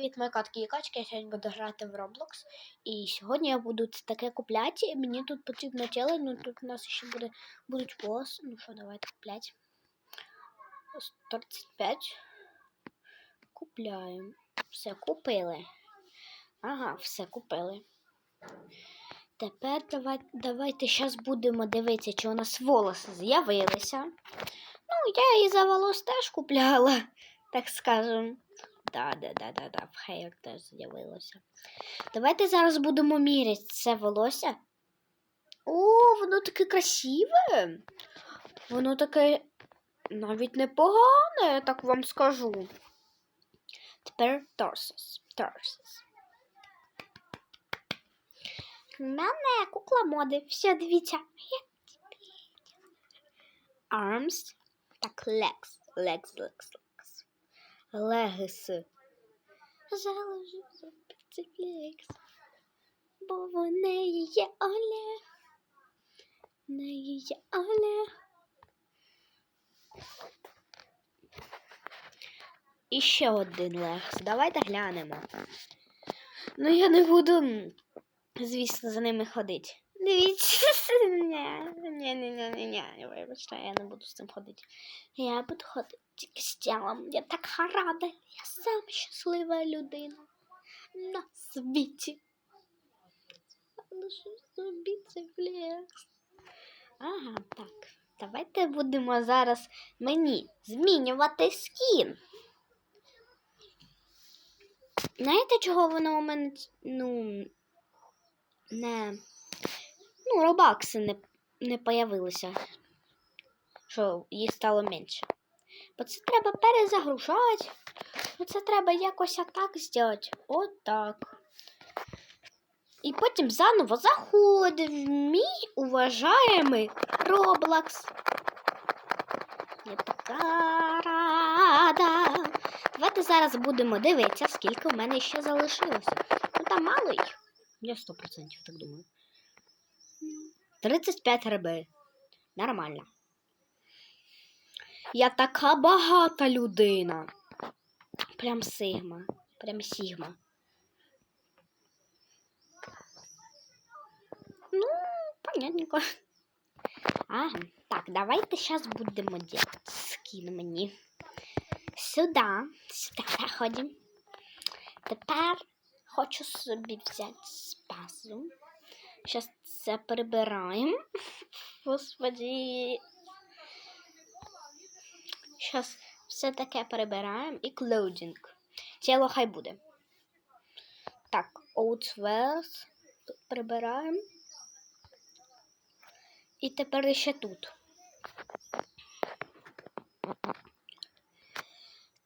Привіт, мої котки і качки. Я сьогодні буду грати в Roblox. І сьогодні я буду це таке купляти. І мені тут потрібно тіло, ну тут у нас ще буде, будуть волоси. Ну що, давайте купляти. 35. Купляємо. Все, купили. Ага, все купили. Тепер давай, давайте зараз будемо дивитися, чи у нас волоси з'явилися. Ну, я і за волос теж купляла, так скажемо. Да, да, да, да, да, в хейр теж з'явилося. Давайте зараз будемо міряти це волосся. О, воно таке красиве. Воно таке навіть непогане, я так вам скажу. Тепер. Торсос. У мене кукла моди. Все, дивіться. Arms. Так, legs. Legs, legs, legs. Легиси. Залежу за флекс. Бо в неї є Оля. В неї є Оля. І ще один легс. Давайте глянемо. Ну, я не буду, звісно, за ними ходити. Дивіться. Ні, ні, ні, ні, ні. Вибачте, я не буду з цим ходити. Я буду ходити тільки з тілом. Я така рада. Я сам щаслива людина на світі. Лише собі це флекс. Ага, так. Давайте будемо зараз мені змінювати скін. Знаєте, чого воно у мене ну, не. Ну, робакси не, не появилися. Що їх стало менше. Бо це треба перезагружати. Ну, це треба якось так зробити. Отак. І потім заново заходив мій уважаємий Роблакс. Я. Давайте зараз будемо дивитися, скільки в мене ще залишилося. Ну там мало їх. Я 100% так думаю. 35 риби. Нормально. Я така багата людина. Прям сигма. Прям сігма. Ну, понятненько. Ага, так, давайте зараз будемо делать скін мені. Сюди, сюди заходимо. Тепер хочу собі взяти спазу. Зараз це прибираємо. Господи. Зараз все таке прибираємо і clothing. Тіло хай буде. Так, outwears прибираємо. І тепер ще тут.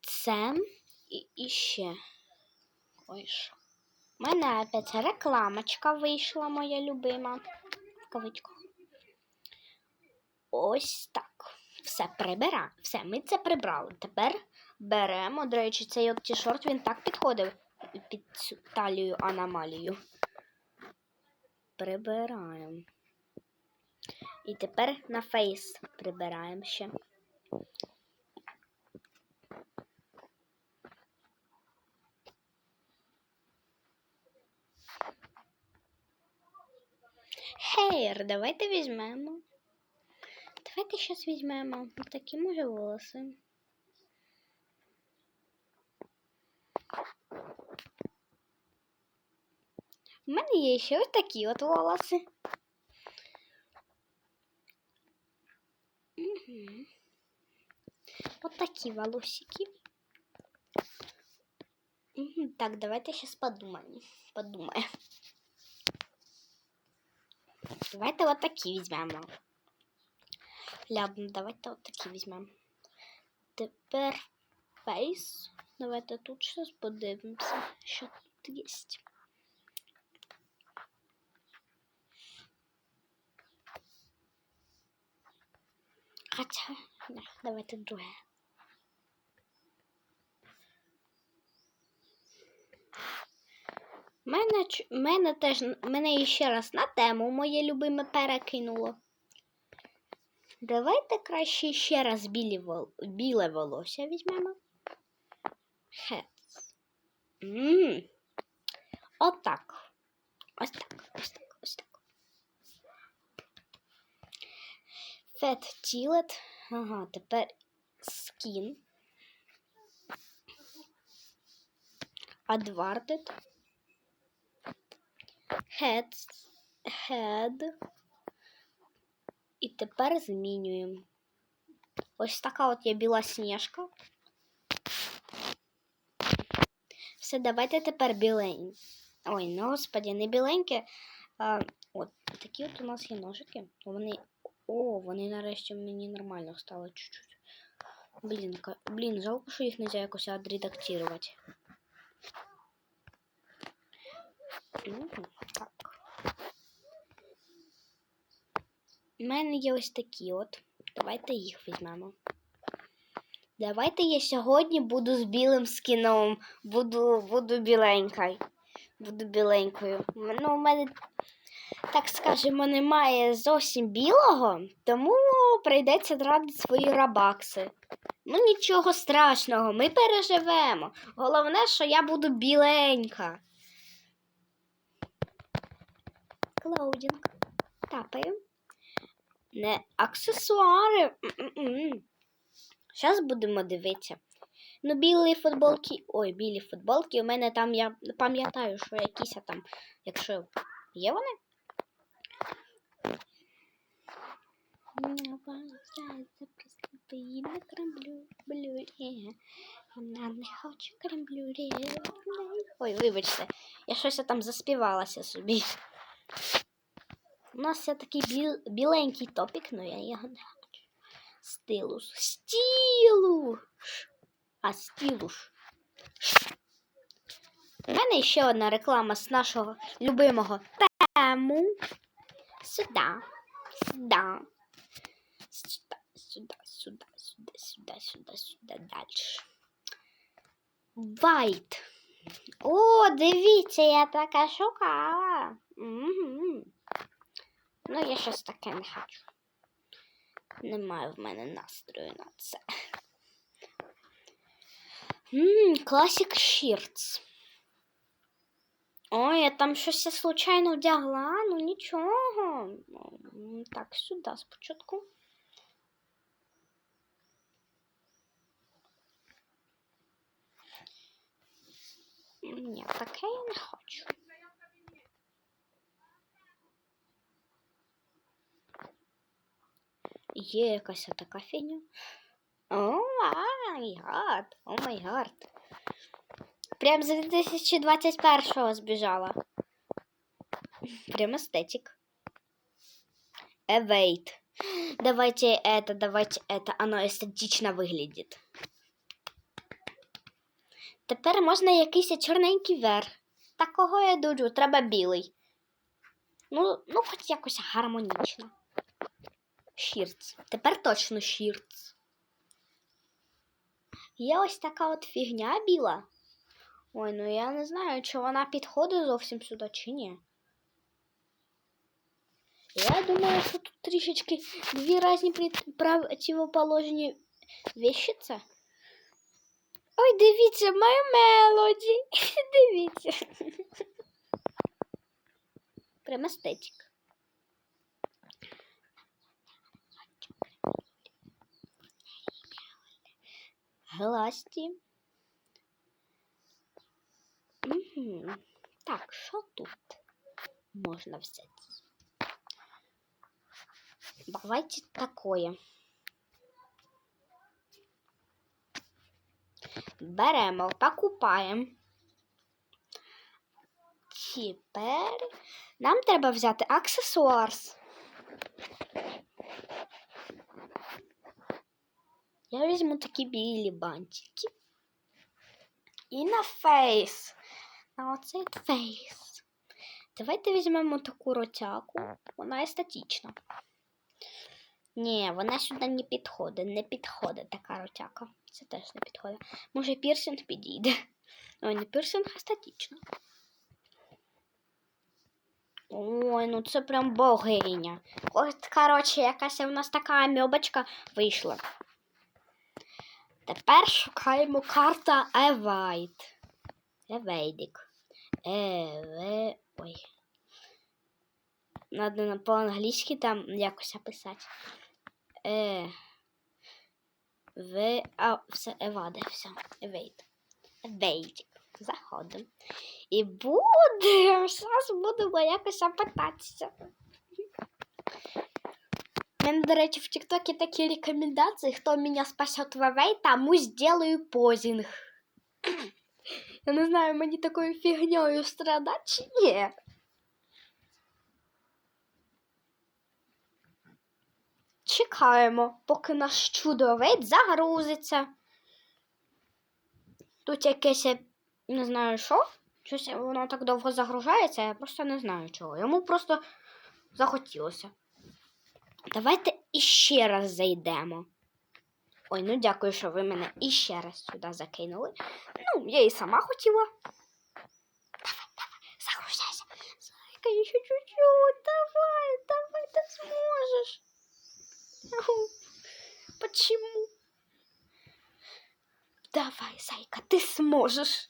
Це і, і ще. Ой, що. У мене опять рекламочка вийшла, моя любима. В кавичках. Ось так. Все прибираємо. Все, ми це прибрали. Тепер беремо. До речі, цей от ті-шорт він так підходив під цю талію аномалію. Прибираємо. І тепер на фейс прибираємо ще. Хейр, давайте візьмемо. Давайте зараз візьмемо такі може волоси. У мене є ще ось такі от волоси. Угу. Вот такі волосики. Угу. Так, давайте сейчас подумаем. Подумаем. Давайте вот такі візьмемо. Ладно, давайте от такі візьмемо. Тепер фейс. Давайте тут щось подивимося, що тут є. Хоча, не, давайте друге. Мене, мене теж мене ще раз на тему моє любиме перекинуло. Давайте краще ще раз білі вол... біле волосся візьмемо. Ммм. Отак. Ось так, ось так, ось так. Фет тілет. Ага, тепер скін. Advarted. Head. Head. Тепер змінюємо. Ось така от є біла сніжка. Все, давайте тепер білень. Ой, ну господі, не біленьке. А, от такі от у нас є ножики. Вони. О, вони нарешті мені нормально стало чуть-чуть. Блін, блін, жалко, що їх нельзя якось відредактувати. Так. У мене є ось такі от. Давайте їх візьмемо. Давайте я сьогодні буду з білим скіном. Буду, буду біленькою. Буду біленькою. Ну, у мене, так скажемо, немає зовсім білого, тому прийдеться тратити свої рабакси. Ну, нічого страшного, ми переживемо. Головне, що я буду біленька. Клоудінг. Тапаємо. Не аксесуари. Зараз будемо дивитися. Ну, білі футболки. Ой, білі футболки. У мене там я пам'ятаю, що якісь там, якщо є вони. Вона не хоче кремблю. Ой, вибачте, я щось там заспівалася собі. У нас є такий біл, біленький топік, але я його не хочу. Стилус. Стілуш. А стілуш. У мене ще одна реклама з нашого любимого тему. Сюда. Сюда. Сюда, сюда, сюда, сюда, сюда, сюда, сюда, дальше. White. О, дивіться, я така шукала. Угу. Ну, я щось таке не хочу. Немає в мене настрою на це. Classic Shirts. Ой, я там щось я случайно вдягла, ну нічого. Так, сюди спочатку. Ні, таке я не хочу. Є якась така фігня. О май гад, о май гад. Прям з 2021-го збіжала. Прям эстетик. Эвейт. Давайте это, давайте это. Оно естетично выглядит. Тепер можна якийсь чорненький верх. Такого я дуже, треба білий. Ну, ну хоч якось гармонічно. Шірц. Тепер точно шірц. Є ось така от фігня біла. Ой, ну я не знаю, чи вона підходить зовсім сюди, чи ні. Я думаю, що тут трішечки дві різні противоположні вещи це. Ой, дивіться, моя мелоді. Дивіться. Прям естетик. Гласті. Угу. Так, що тут можна взяти? Давайте такое. Беремо, покупаємо. Тепер нам треба взяти аксесуарс. Я візьму такі білі бантики. І на фейс. На оцей фейс. Давайте візьмемо таку ротяку. Вона естетична. Ні, вона сюди не підходить. Не підходить така ротяка. Це теж не підходить. Може, пірсинг підійде. Ой, не пірсинг, а естетично. Ой, ну це прям богиня. От, коротше, якась у нас така амьобочка вийшла. Тепер шукаємо карта Евайт. Евейдик. Еве... Ой. Надо на- по-англійськи там якось описати. Е... В... А, все, Еваде, все. Евейд. Евейдик. Заходимо. І буде, зараз будемо якось опитатися. Мене, до речі, в ТикТоке такі рекомендації, хто мене спасет в Евей, тому сделаю позінг. Я не знаю, мені такою фігньою страдати чи ні. Чекаємо, поки наш чудовець загрузиться. Тут якесь, не знаю що. Щось воно так довго загружається, я просто не знаю чого. Йому просто захотілося. Давайте іще раз зайдемо. Ой, ну дякую, що ви мене іще раз сюди закинули. Ну, я і сама хотіла. Давай, давай, загружайся. Зайка, ще чуть-чуть. Давай, давай, ти зможеш. Почему? Давай, зайка, ты сможешь.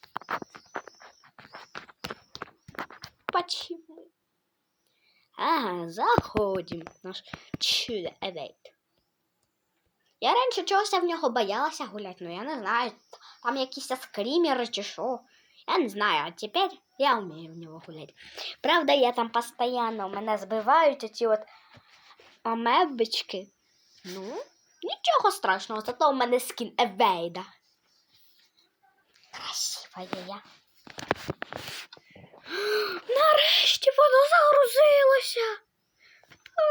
Почему? Ага, заходим. Наш чудо евейт. Я раніше чогось в нього боялася гуляти, ну я не знаю, там якісь скрімери чи що. Я не знаю, а тепер я вмію в нього гуляти. Правда, я там постійно мене збивають оці от амебочки. Ну, нічого страшного, зато у мене скін Евейда. Красива я. Нарешті воно загрузилося. А,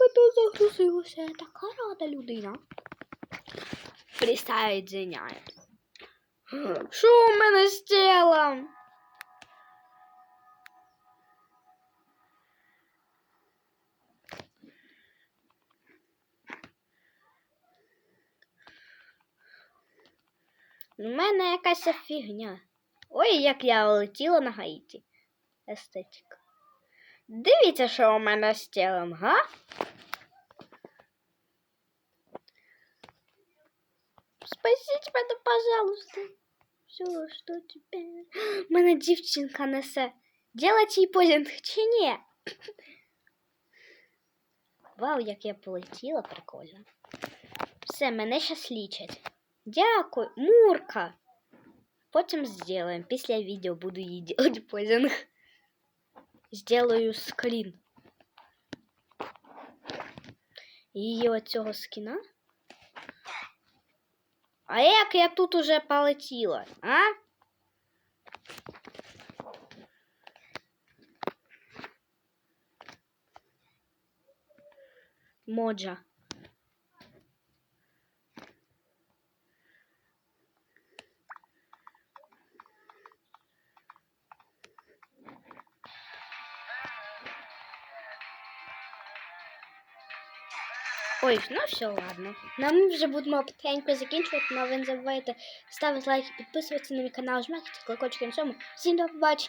воно загрузилося. Я така рада людина. Присоединяє. Що у мене з тілом? У мене якась фігня. Ой, як я летіла на Гаїті. Естетика. Дивіться, що у мене з тілом, га? Спасіть мене, пожалуйста. Все, що тепер? Мене дівчинка несе. Делать їй позінг чи ні? Вау, як я полетіла, прикольно. Все, мене щас лічать. Дякую, Мурка. Потім сделаем. Після відео буду їй делать позинг. Сделаю скрін. Її оцього скіна. А як я тут уже полетіла, а? Моджа. Ну все, ладно. Ну, ми вже будемо потихеньку закінчувати, але ви не забувайте ставити лайки, підписуватися на мій канал, жмакати колокольчик на цьому. Всім до побачення.